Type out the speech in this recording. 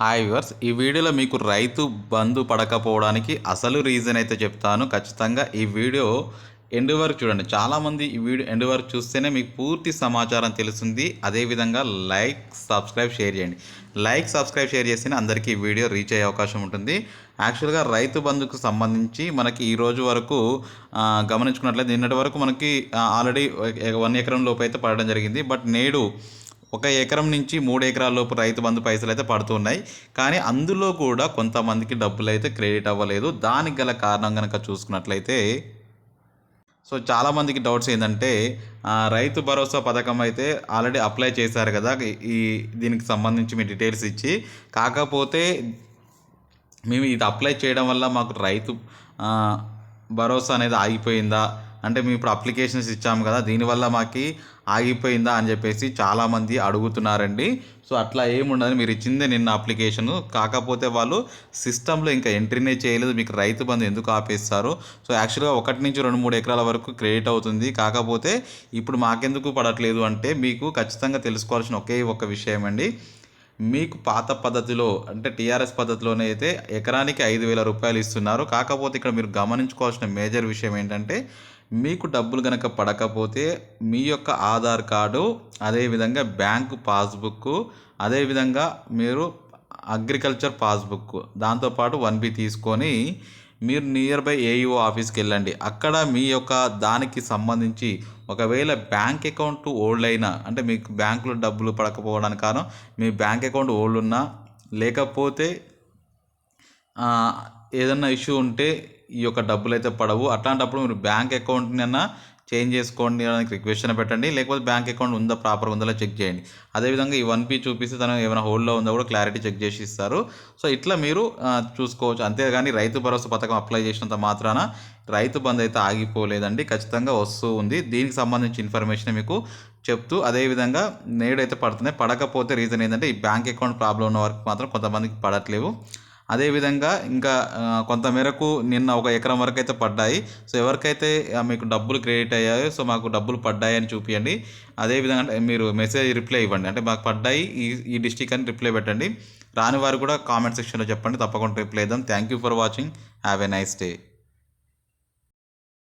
Hi viewers ఈ వీడియోలో మీకు రైతు బంధు పడకపోవడానికి అసలు రీజన్ అయితే చెప్తాను. ఖచ్చితంగా ఈ వీడియో ఎండ్ వరకు చూడండి. చాలామంది ఈ వీడియో ఎండ్ వరకు చూస్తేనే మీకు పూర్తి సమాచారం తెలుస్తుంది. అదేవిధంగా లైక్ సబ్స్క్రైబ్ షేర్ చేయండి. లైక్ సబ్స్క్రైబ్ షేర్ చేస్తేనే అందరికీ ఈ వీడియో రీచ్ అయ్యే అవకాశం ఉంటుంది. యాక్చువల్గా రైతు బంధుకు సంబంధించి మనకి ఈ రోజు వరకు గమనించుకున్నట్లయితే నిన్నటి వరకు మనకి ఆల్రెడీ వన్ ఎకరం లోపు అయితే పడడం జరిగింది. బట్ నేడు ఒక ఎకరం నుంచి మూడు ఎకరాల లోపు రైతు బంధు పైసలు అయితే పడుతున్నాయి. కానీ అందులో కూడా కొంతమందికి డబ్బులు అయితే క్రెడిట్ అవ్వలేదు. దానికి గల కారణం కనుక చూసుకున్నట్లయితే సో చాలామందికి డౌట్స్ ఏంటంటే రైతు భరోసా పథకం అయితే ఆల్రెడీ అప్లై చేశారు కదా ఈ- దీనికి సంబంధించి మీ డీటెయిల్స్ ఇచ్చి. కాకపోతే మేము ఇది అప్లై చేయడం వల్ల మాకు రైతు భరోసా అనేది ఆగిపోయిందా? అంటే మేము ఇప్పుడు అప్లికేషన్స్ ఇచ్చాము కదా దీనివల్ల మాకు ఆగిపోయిందా అని చెప్పేసి చాలామంది అడుగుతున్నారండి. సో అట్లా ఏముండదు మీరు ఇచ్చిందే నిన్న అప్లికేషన్ కాకపోతే వాళ్ళు సిస్టంలో ఇంకా ఎంట్రీనే చేయలేదు మీకు రైతు బంధు ఎందుకు ఆపేస్తారు? సో యాక్చువల్గా ఒకటి నుంచి రెండు మూడు ఎకరాల వరకు క్రెడిట్ అవుతుంది. కాకపోతే ఇప్పుడు మాకెందుకు పడట్లేదు అంటే మీకు ఖచ్చితంగా తెలుసుకోవాల్సిన ఒకే ఒక విషయం అండి మీకు పాత పద్ధతిలో అంటే టీఆర్ఎస్ పద్ధతిలోనే అయితే ఎకరానికి ఐదు వేల రూపాయలు ఇస్తున్నారు. కాకపోతే ఇక్కడ మీరు గమనించుకోవాల్సిన మేజర్ విషయం ఏంటంటే మీకు డబ్బులు కనుక పడకపోతే మీ యొక్క ఆధార్ కార్డు అదేవిధంగా బ్యాంకు పాస్బుక్ అదేవిధంగా మీరు అగ్రికల్చర్ పాస్బుక్ దాంతోపాటు వన్ బి తీసుకొని మీరు నియర్ బై ఏఈఓ ఆఫీస్కి వెళ్ళండి. అక్కడ మీ యొక్క దానికి సంబంధించి ఒకవేళ బ్యాంక్ అకౌంట్ ఓల్డ్ అయినా అంటే మీకు బ్యాంకులో డబ్బులు పడకపోవడానికి కారణం మీ బ్యాంక్ అకౌంట్ ఓల్డ్ ఉన్నా లేకపోతే ఏదన్నా ఇష్యూ ఉంటే ఈ యొక్క డబ్బులు అయితే పడవు. అట్లాంటప్పుడు మీరు బ్యాంక్ అకౌంట్ని అన్నా చేంజ్ చేసుకోండి అని రిక్వెస్ట్ పెట్టండి. లేకపోతే బ్యాంక్ అకౌంట్ ఉందా ప్రాపర్ ఉందా చెక్ చేయండి. అదేవిధంగా ఈ వన్ పీ చూపిస్తే తను ఏమైనా హోల్డ్లో ఉందా కూడా క్లారిటీ చెక్ చేసి ఇస్తారు. సో ఇట్లా మీరు చూసుకోవచ్చు. అంతేగాని రైతు భరోసా పథకం అప్లై చేసినంత మాత్రాన రైతు బంద్ అయితే ఆగిపోలేదండి. ఖచ్చితంగా వస్తూ ఉంది. దీనికి సంబంధించి ఇన్ఫర్మేషన్ మీకు చెప్తూ అదేవిధంగా నేడైతే పడుతున్నాయి. పడకపోతే రీజన్ ఏంటంటే ఈ బ్యాంక్ అకౌంట్ ప్రాబ్లం ఉన్న వరకు మాత్రం కొంతమందికి పడట్లేవు. అదేవిధంగా ఇంకా కొంత మేరకు నిన్న ఒక ఎకరం వరకు అయితే పడ్డాయి. సో ఎవరికైతే మీకు డబ్బులు క్రెడిట్ అయ్యాయో సో మాకు డబ్బులు పడ్డాయి అని చూపించండి అదేవిధంగా అంటే మీరు మెసేజ్ రిప్లై ఇవ్వండి. అంటే మాకు పడ్డాయి ఈ ఈ డిస్టిక్ అని రిప్లై పెట్టండి. రాని వారు కూడా కామెంట్ సెక్షన్లో చెప్పండి. తప్పకుండా రిప్లై ఇద్దాం. Thank you for watching. Have a nice day.